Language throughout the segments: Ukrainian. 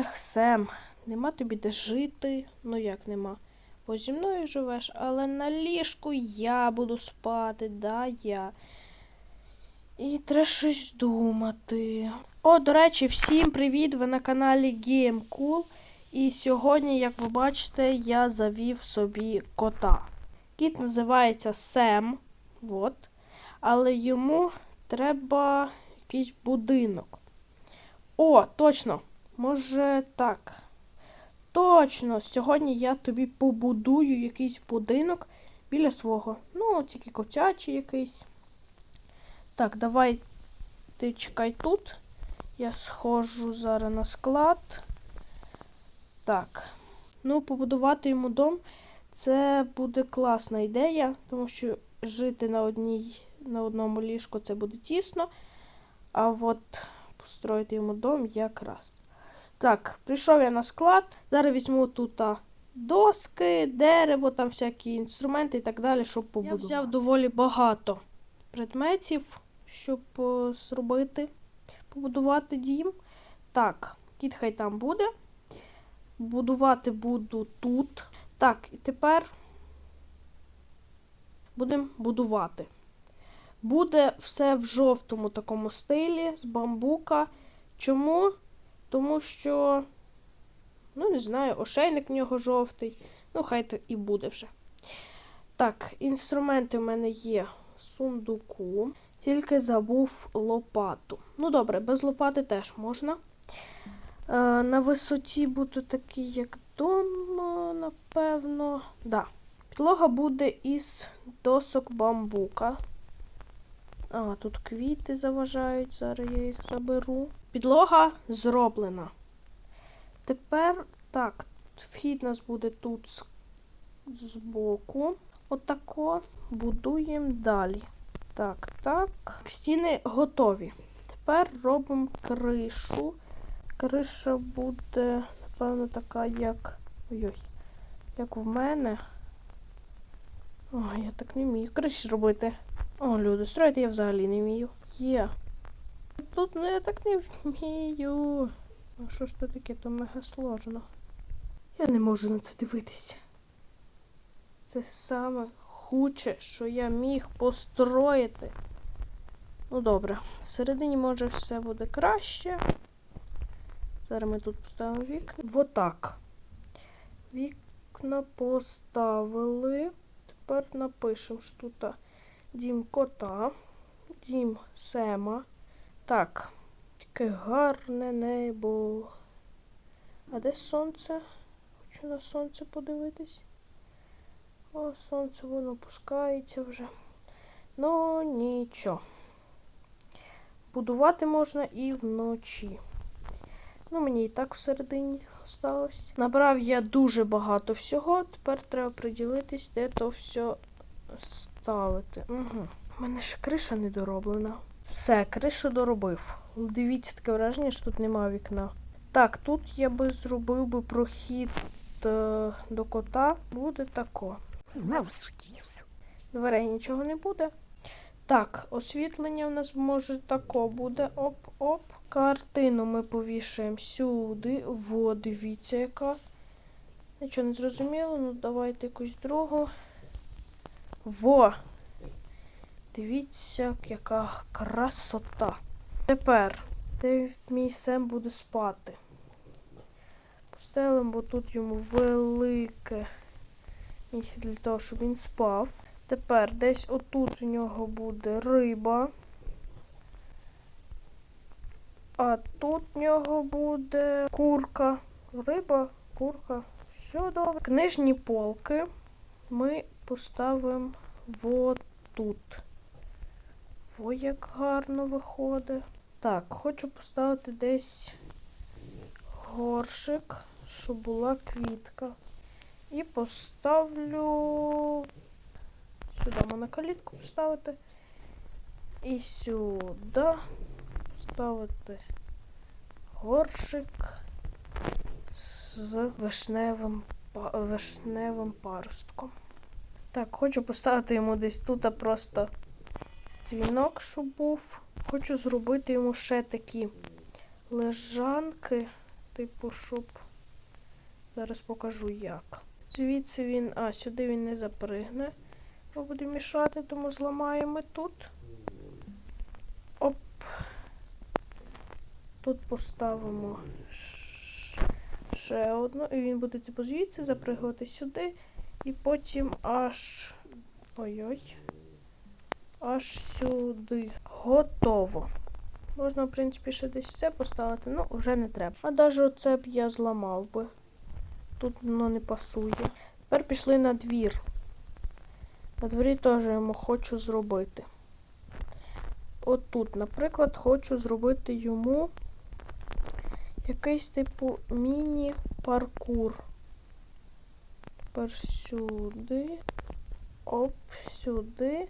Ех, Сем, нема тобі де жити. Ну як нема? Бо зі мною живеш, але на ліжку я буду спати, да, я. І треба щось думати. О, до речі, всім привіт! Ви на каналі Game Cool. І сьогодні, як ви бачите, я завів собі кота. Кіт називається Сем. От. Але йому треба якийсь будинок. О, точно! Може так. Точно, сьогодні я тобі побудую якийсь будинок біля свого. Ну, тільки котячий якийсь. Так, давай ти чекай тут. Я схожу зараз на склад. Так. Ну, побудувати йому дом це буде класна ідея, тому що жити на одній, на одному ліжку це буде тісно. А от построїти йому дом якраз. Так, прийшов я на склад. Зараз візьму тут доски, дерево, там всякі інструменти і так далі, щоб побудувати. Я взяв доволі багато предметів, щоб о, зробити, побудувати дім. Так, кіт хай там буде. Будувати буду тут. Так, і тепер будемо будувати. Буде все в жовтому такому стилі з бамбука. Чому? Тому що, ну, не знаю, ошейник в нього жовтий. Ну, хай то і буде вже. Так, інструменти в мене є в сундуку. Тільки забув лопату. Ну, добре, без лопати теж можна. Е, на висоті буду такий, як дом, е, напевно. Да. Підлога буде із досок бамбука. А, тут квіти заважають, зараз я їх заберу. Підлога зроблена. Тепер так, вхід нас буде тут збоку. Отако будуємо далі. Так, так. Стіни готові. Тепер робимо кришу. Криша буде, напевно, така, як. Ой-ой, як в мене. Ой, я так не вмію криші робити. О, люди, строїти я взагалі не вмію. Є. Тут ну, я так не вмію. А що ж то таке, то мега сложно. Я не можу на це дивитися. Це саме хуче, що я міг построїти. Ну добре, всередині може все буде краще. Зараз ми тут поставимо вікна. Отак. Вікна поставили. Тепер напишемо, що тут дім кота, дім Сема. Так, яке гарне небо. А де сонце? Хочу на сонце подивитись. О, сонце воно пускається вже. Ну, нічого. Будувати можна і вночі. Ну, мені і так всередині осталось. Набрав я дуже багато всього. Тепер треба приділитись, де то все ставити. Угу. У мене ще криша не дороблена. Все, кришу доробив. Дивіться, таке враження, що тут немає вікна. Так, тут я би зробив би прохід е, до кота. Буде тако. Дверей нічого не буде. Так, освітлення у нас може тако буде. Оп-оп. Картину ми повішаємо сюди. Во, дивіться, яка. Нічого не зрозуміло, ну давайте якусь другу. Во! Дивіться, яка красота. Тепер, де мій Сем буде спати? Постелимо, бо тут йому велике місце для того, щоб він спав. Тепер десь отут у нього буде риба. А тут в нього буде курка. Риба, курка. Все добре. Книжні полки ми поставимо вот тут. Ой, як гарно виходить. Так, хочу поставити десь горшик, щоб була квітка. І поставлю сюди можна калітку поставити. І сюди поставити горшик з вишневим, вишневим паростком. Так, хочу поставити йому десь тут просто дзвінок, щоб був. Хочу зробити йому ще такі лежанки типу, щоб. Зараз покажу як. Звідси він. А, сюди він не запригне. Бо буде мішати, тому зламаємо тут. Оп. Тут поставимо ще одну. І він буде типу звідси запригувати сюди. І потім аж. Ой-ой. Аж сюди. Готово. Можна, в принципі, ще десь це поставити, ну вже не треба. А навіть оце б я зламав би. Тут воно не пасує. Тепер пішли на двір. На дворі теж йому хочу зробити. От тут, наприклад, хочу зробити йому якийсь типу міні-паркур. Тепер сюди. Оп, сюди.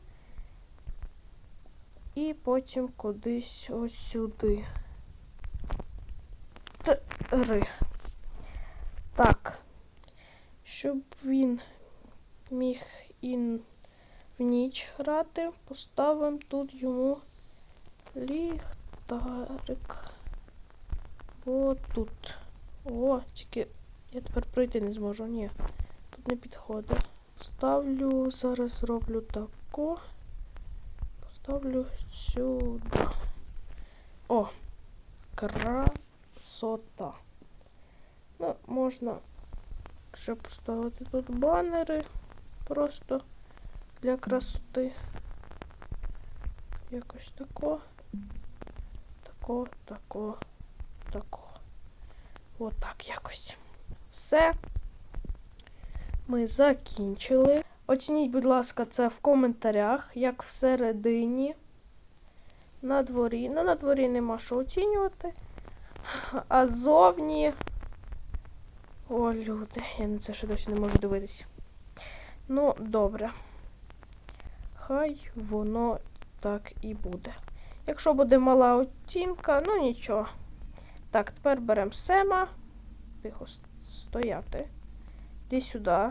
І потім кудись ось сюди. Три. Так. Щоб він міг і в ніч грати, поставимо тут йому ліхтарик. Отут. О, тільки я тепер пройти не зможу. Ні, тут не підходить. Ставлю, зараз зроблю тако. Поставлю сюди. О, красота. Ну, можна ще поставити тут банери. Просто для красоти. Якось тако. Тако, тако, тако. Отак якось. Все. Ми закінчили. Оцініть, будь ласка, це в коментарях, як всередині. На дворі. Ну, на дворі нема що оцінювати. А зовні. О, люди, я на це ще досі не можу дивитися. Ну, добре. Хай воно так і буде. Якщо буде мала оцінка, ну нічого. Так, тепер беремо Сема. Тихо стояти. Іди сюди.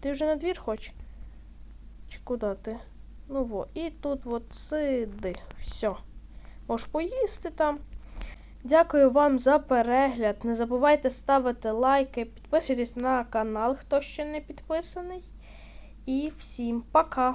Ти вже на двір хочеш? Чи куди ти? Ну во. І тут от сиди. Все. Можеш поїсти там. Дякую вам за перегляд. Не забувайте ставити лайки, підписуйтесь на канал, хто ще не підписаний. І всім пока!